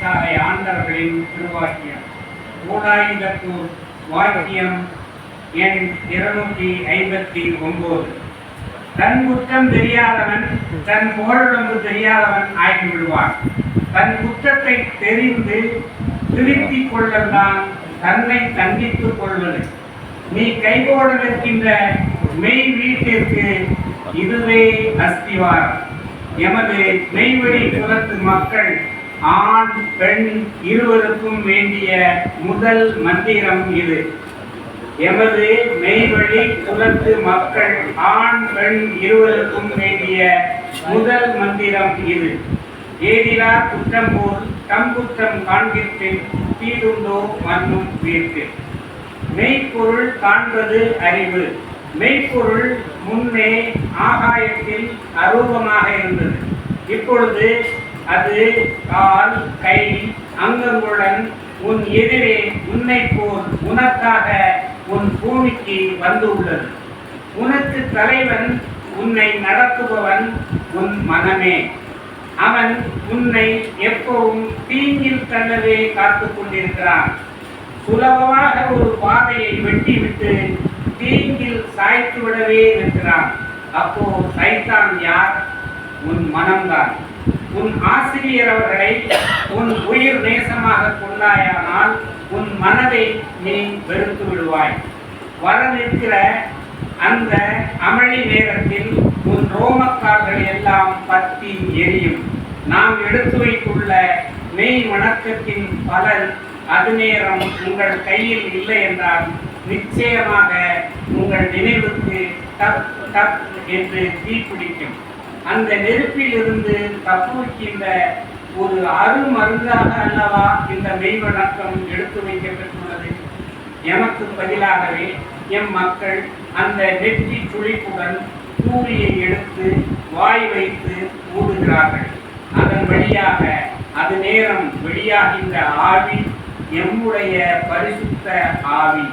சாலை ஆண்டவர்களின் திருவாக்கியம். ஊடாயுதத்தூர் வாக்கியம் எண் இருநூற்றி ஐம்பத்தி ஒன்பது தன் குற்றம் தெரியாதவன் தன் புகழுடம்பு தெரியாதவன் ஆகி விடுவான் தன் குற்றத்தை தெரிந்து திருத்திக் கொள்ளத்தான் தன்னை தண்டித்துக் கொள்வது. நீ கைகோட நிற்கின்ற மெய் வீட்டிற்கு இதுவே அஸ்திவார் எமது மெய்வெளி குலத்து மக்கள் ஆண் பெண் இருவருக்கும் வேண்டிய முதல் மந்திரம் இது. எமது மெய்வழி குலத்து மக்கள் ஆண் பெண் இருவருக்கும் வேண்டிய முதல் மந்திரம் இது. ஏதிலா குற்றம் போல் தம் குற்றம் காண்கிற்பின் தீதுண்டோ மண்ணும் வீட்டு மெய்ப்பொருள் காண்பது அறிவு. மெய்ப்பொருள் முன்னே ஆகாயத்தில் அரூபமாக இருந்தது. இப்பொழுது அது கால் கை அங்கங்களுடன் உன் எதிரே உன்னை போல் உனக்காக உன் பூமிக்கு வந்து உள்ளது உனக்கு தலைவன் உன்னை நடத்துபவன் உன் மனமே அவன் உன்னை எப்பவும் தீங்கில் தள்ளவே காத்துக் கொண்டிருக்கிறான். சுலபமாக ஒரு பாதையை வெட்டிவிட்டு தீங்கில் சாய்த்து விடவே இருக்கிறான். அப்போ சைத்தான் யார்? உன் மனம்தான். உன் ஆசிரியர் அவர்களை உன் உயிர் நேசமாக கொண்டாயானால் உன் மனதை நீ வெறுத்து விடுவாய். வர நிற்கிற அந்த அமளி நேரத்தில் உன் ரோமக்கார்கள் எல்லாம் பற்றி எரியும். நாம் எடுத்து வைத்துள்ள மெய் வணக்கத்தின் பலன் அது நேரம் உங்கள் கையில் இல்லை என்றால் நிச்சயமாக உங்கள் நினைவுக்கு தப் தப் என்று தீப்பிடிக்கும் அந்த நெருப்பில் இருந்து தப்புவிக்கின்ற ஒரு அருமருந்தாக அல்லவா இந்த மெய் வணக்கம் எடுத்து வைக்கப்பட்டுள்ளது? எனக்கு பதிலாகவே எம் மக்கள் அந்த நெற்றி துளிப்புடன் கூறியை எடுத்து வாய் வைத்து ஊடுகிறார்கள் அதன் வழியாக அது நேரம் வெளியாகின்ற ஆவி எம்முடைய பரிசுத்த ஆவி.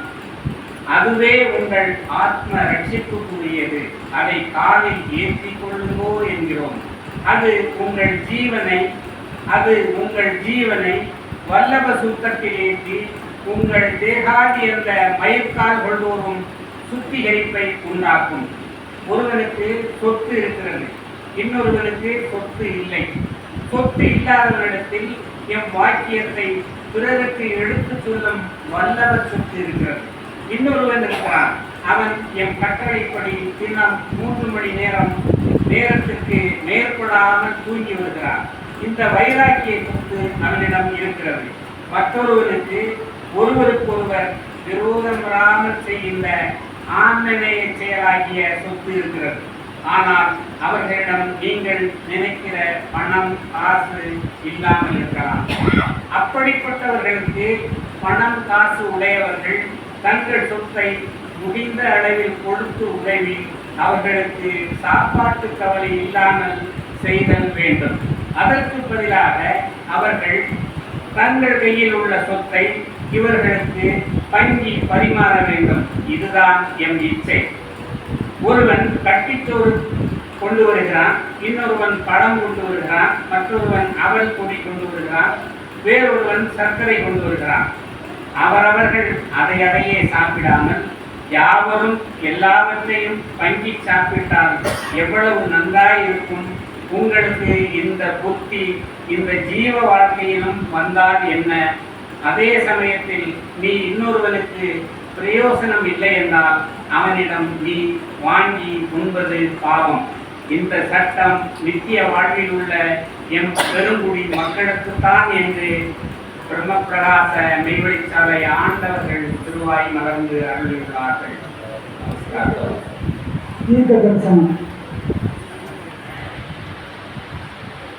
அதுவே உங்கள் ஆத்ம ரட்சிப்புக்குரியது. அதை காலில் ஏற்றி கொள்ளுங்கோ என்கிறோம். அது உங்கள் ஜீவனை அது உங்கள் ஜீவனை வல்லப சுத்தத்தில் ஏற்றி உங்கள் தேகாதி என்ற மயிர்கால் கொள்வோரும் சுத்திகரிப்பை உண்டாக்கும். ஒருவனுக்கு சொத்து இருக்கிறது இன்னொருவனுக்கு சொத்து இல்லை. சொத்து இல்லாதவரிடத்தில் எம் வாக்கியத்தை பிறருக்கு எடுத்துச் சொல்லும் வல்லவர் சொத்து இருக்கிறது. இன்னொருவன் இருக்கிறான். அவன் என் கட்டளைப்படி தினம் மூன்று மணி நேரம் நேரத்திற்கு மேற்படாமல் தூங்கி வருகிறான் இந்த வைராக்கிய சொத்து அவனிடம் இருக்கிறது. மற்றொருவருக்கு ஒருவருக்கொருவர் விரோதம் வராமல் செய்கின்ற ஆன்மநேய செயலாகிய சொத்து இருக்கிறது. ஆனால் அவர்களிடம் நீங்கள் நினைக்கிற பணம் காசு இல்லாமல் இருக்கலாம். அப்படிப்பட்டவர்களுக்கு பணம் காசு உடையவர்கள் தங்கள் சொத்தை முடிந்த அளவில் கொடுத்து உதவி அவர்களுக்கு சாப்பாட்டு கவலை இல்லாமல் செய்தல் வேண்டும். அதற்கு பதிலாக அவர்கள் தங்கள் கையில் உள்ள சொத்தை இவர்களுக்கு பங்கி பரிமாற வேண்டும். இதுதான் எம் இச்சை. ஒருவன் கட்டிச்சோறு கொண்டு வருகிறான் இன்னொருவன் பழம் கொண்டு வருகிறான் மற்றொருவன் அவல் பொடி கொண்டு வருகிறான் வேறொருவன் சர்க்கரை கொண்டு வருகிறான். அவரவர்கள் அதை அதையே சாப்பிடாமல் யாவரும் எல்லாவற்றையும் பங்கி சாப்பிட்டால் எவ்வளவு நன்றாயிருக்கும் உங்களுக்கு இந்த புத்தி இந்த ஜீவ வாழ்க்கையிலும் வந்தால் என்ன? அதே சமயத்தில் நீ இன்னொருவனுக்கு பிரயோசனம் இல்லை என்றால் அவனிடம் நீ வாங்கி உண்பது பாவம். இந்த சட்டம் நித்திய வாழ்வில் உள்ள எம் பெருங்குடி மக்களுக்குத்தான் என்று பிரம்மபிரகாச மெய்வழிச்சாலை ஆண்டவர்கள் திருவாய் மலர்ந்து அருள்கிறார்கள் தீர்க்க தரிசனம்